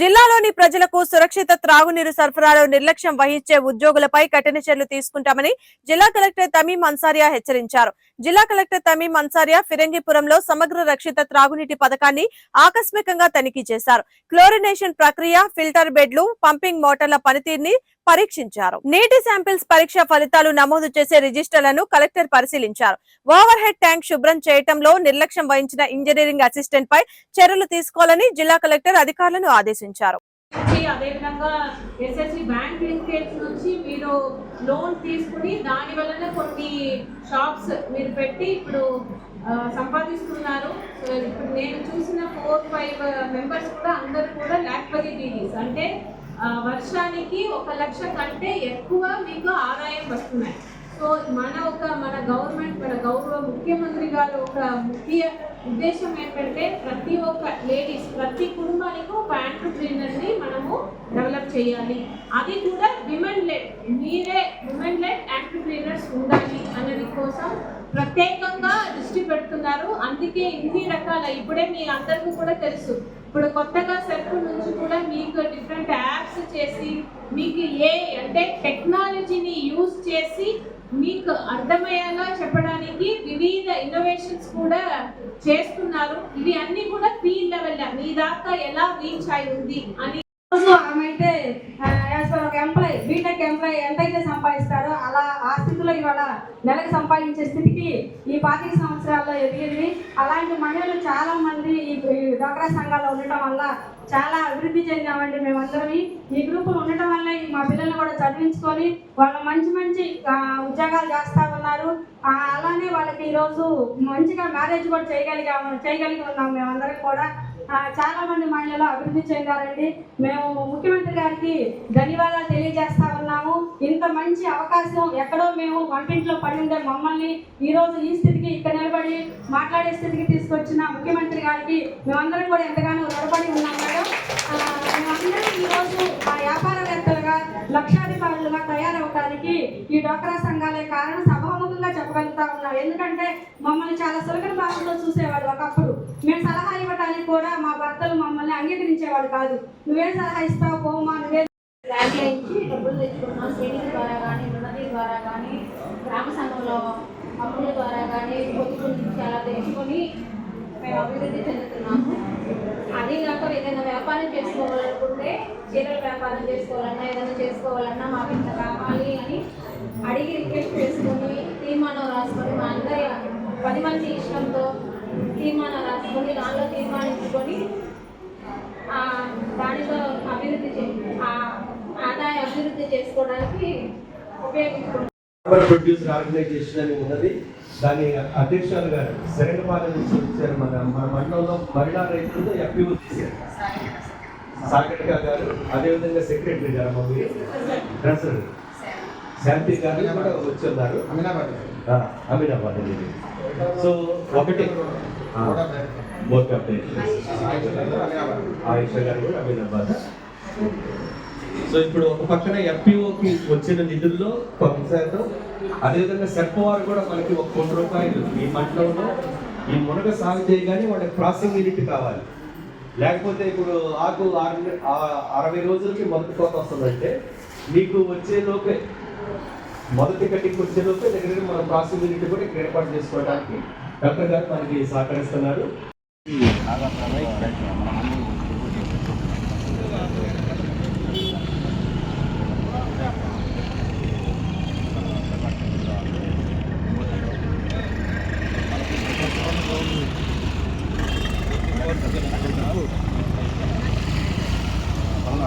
జిల్లాలోని ప్రజలకు సురక్షిత త్రాగునీరు సరఫరాలో నిర్లక్ష్యం వహించే ఉద్యోగులపై కఠిన చర్యలు తీసుకుంటామని జిల్లా కలెక్టర్ తమీం అన్సారియా హెచ్చరించారు. జిల్లా కలెక్టర్ తమీం అన్సారియా ఫిరంగిపురంలో సమగ్ర రక్షిత త్రాగునీటి పథకాన్ని ఆకస్మికంగా తనిఖీ చేశారు. క్లోరినేషన్ ప్రక్రియ ఫిల్టర్ బెడ్లు పంపింగ్ మోటార్ల పనితీరుని పరీక్షించారు. నీటి శాంపిల్స్ పరీక్ష ఫలితాలు నమోదు చేసే రిజిస్టర్లను కలెక్టర్ పరిశీలించారు. ఓవర్ హెడ్ ట్యాంక్ శుభ్రం చేయటంలో నిర్లక్ష్యం వహించిన ఇంజనీరింగ్ అసిస్టెంట్ పై చర్యలు తీసుకోవాలని జిల్లా కలెక్టర్ అధికారులను ఆదేశించారు. నుంచి అదేవిధంగా ఎస్ఎస్సి బ్యాంక్ లింకేజ్ నుంచి మీరు లోన్ తీసుకుని దాని వలన కొన్ని షాప్స్ మీరు పెట్టి ఇప్పుడు సంపాదిస్తున్నారు. ఇప్పుడు నేను చూసిన ఫోర్ ఫైవ్ మెంబర్స్ కూడా అందరూ కూడా లాక్పరీ డీడీస్ అంటే వర్షానికి ఒక లక్ష కంటే ఎక్కువ మీకు ఆదాయం వస్తున్నాయి. సో మన ఒక మన గవర్నమెంట్ మన గౌరవ ముఖ్యమంత్రి గారు ఒక ముఖ్య ఉద్దేశం ఏంటంటే ప్రతి ఒక్క లేడీస్ ప్రతి కుటుంబానికి ఒక ని మనము డెవలప్ చేయాలి. అది కూడా విమెన్ లెడ్ మీరే విమెన్ లెడ్ ఎంటర్ప్రీనర్స్ ఉండాలి అన్నది కోసం ప్రత్యేకంగా దృష్టి పెడుతున్నారు. అందుకే ఇన్ని రకాల ఇప్పుడే మీ అందరికీ కూడా తెలుసు. ఇప్పుడు కొత్తగా సర్కుల్ నుంచి కూడా మీకు డిఫరెంట్ యాప్స్ చేసి మీకు ఏ అంటే టెక్నాలజీని యూజ్ చేసి మీకు అర్థమయ్యేలా చెప్పడానికి వివిధ ఇన్నోవేషన్స్ కూడా చేస్తున్నారు. ఇవి అన్ని కూడా ఫీల్డ్ లెవెల్ మీ దాకా ఎలా రీచ్ అయి ఉంది అని ఆమె అయితే యాజ్ ఒక ఎంప్లాయ్ బీటెక్ ఎంప్లాయ్ ఎంతైతే సంపాదిస్తారో అలా ఆస్తి స్థితిలో ఇవాళ నెలకు సంపాదించే స్థితికి ఈ పాతిక సంవత్సరాల్లో ఎదిగింది. అలాంటి మహిళలు చాలా మంది ఈ డ్వాక్రా సంఘాల్లో ఉండటం వల్ల చాలా అభివృద్ధి చెందామండి మేమందరం ఈ గ్రూపులు ఉండటం వల్ల మా పిల్లల్ని కూడా చదివించుకొని వాళ్ళు మంచి మంచి ఉద్యోగాలు చేస్తారు ఉన్నారు. అలానే వాళ్ళకి ఈరోజు మంచిగా మ్యారేజ్ కూడా చేయగలిగా చేయగలిగి ఉన్నాం మేమందరం కూడా. చాలా మంది మహిళలు అభివృద్ధి చెందారండి. మేము ముఖ్యమంత్రి గారికి ధన్యవాదాలు తెలియజేస్తా ఉన్నాము. ఇంత మంచి అవకాశం ఎక్కడో మేము వంటింట్లో పడి ఉండే మమ్మల్ని ఈరోజు ఈ స్థితికి ఇక్కడ నిలబడి మాట్లాడే స్థితికి తీసుకొచ్చిన ముఖ్యమంత్రి గారికి మేమందరం కూడా ఎంతగానో రుణపడి ఉన్నాం మేడం. మేమందరం ఈరోజు ఆ వ్యాపారవేత్తలుగా లక్షాధికారులుగా తయారవడానికి ఈ డోక్రా సంఘాలే కారణం ఎందుకంటే మమ్మల్ని చాలా సులభన భాషలో చూసేవాళ్ళు ఒకప్పుడు. మేము సలహా ఇవ్వడానికి కూడా మా భర్తలు మమ్మల్ని అంగీకరించేవాళ్ళు కాదు. నువ్వేం సలహా ఇస్తావు పోమా నువ్వే బ్యాంక్ డబ్బులు తెచ్చుకున్నాం. సేవింగ్ ద్వారా కానీ రుణది ద్వారా కానీ గ్రామ సంఘంలో అప్పుల ద్వారా కానీ పొదుపుల నుంచి అలా తెచ్చుకొని అభివృద్ధి చెందుతున్నాము అదే కాక ఏదైనా వ్యాపారం చేసుకోవాలనుకుంటే చీరల వ్యాపారం చేసుకోవాలన్నా ఏదైనా చేసుకోవాలన్నా మాకు ఇంత కావాలి అని అడిగి రిక్వెస్ట్ చేసుకొని తీర్మానం రాసుకొని మా అందరి పది మంది ఇష్టంతో తీర్మానం రాసుకొని దానిలో తీర్మానించుకొని దానిలో అభివృద్ధి చే ఆ ఆదాయ అభివృద్ధి చేసుకోవడానికి ఉపయోగించుకుంటాం. ప్రొడ్యూసర్ ఆర్గనైజేషన్ అని ఉన్నది. దాని అధ్యక్షురాలు గారు శరణపాలెం నుంచి వచ్చారు. మన మన మండలంలో మహిళా రైతులతో ఎఫ్పిఓ చేశారు. సాగరిక గారు అదేవిధంగా సెక్రటరీ గారు మా మీరు ట్రెజరర్ శాంతి గారు కూడా వచ్చి ఉన్నారు ఆ, అమీనాబాద్ అనేది సో ఒకటి. బోత్ ఆయుష గారు కూడా అమీనాబాద్. సో ఇప్పుడు ఒక పక్కన ఎఫ్పిఓకి వచ్చిన నిధుల్లో కొంత శాతం అదేవిధంగా సెర్ప వారు కూడా మనకి ఒక కోటి రూపాయలు ఈ మండలంలో ఈ మునగ సాగు చేయగానే వాళ్ళకి ప్రాసెసింగ్ యూనిట్ కావాలి. లేకపోతే ఇప్పుడు ఆకు ఆరు అరవై రోజులకి మొదటి కోత వస్తుందంటే మీకు వచ్చేలోపే మొదటి కట్టికి వచ్చేలోపే దగ్గర దగ్గర మన ప్రాసెసింగ్ యూనిట్ కూడా ఇక్కడ ఏర్పాటు చేసుకోవడానికి డాక్టర్ గారు మనకి సహకరిస్తున్నారు.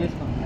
చేసుకోండి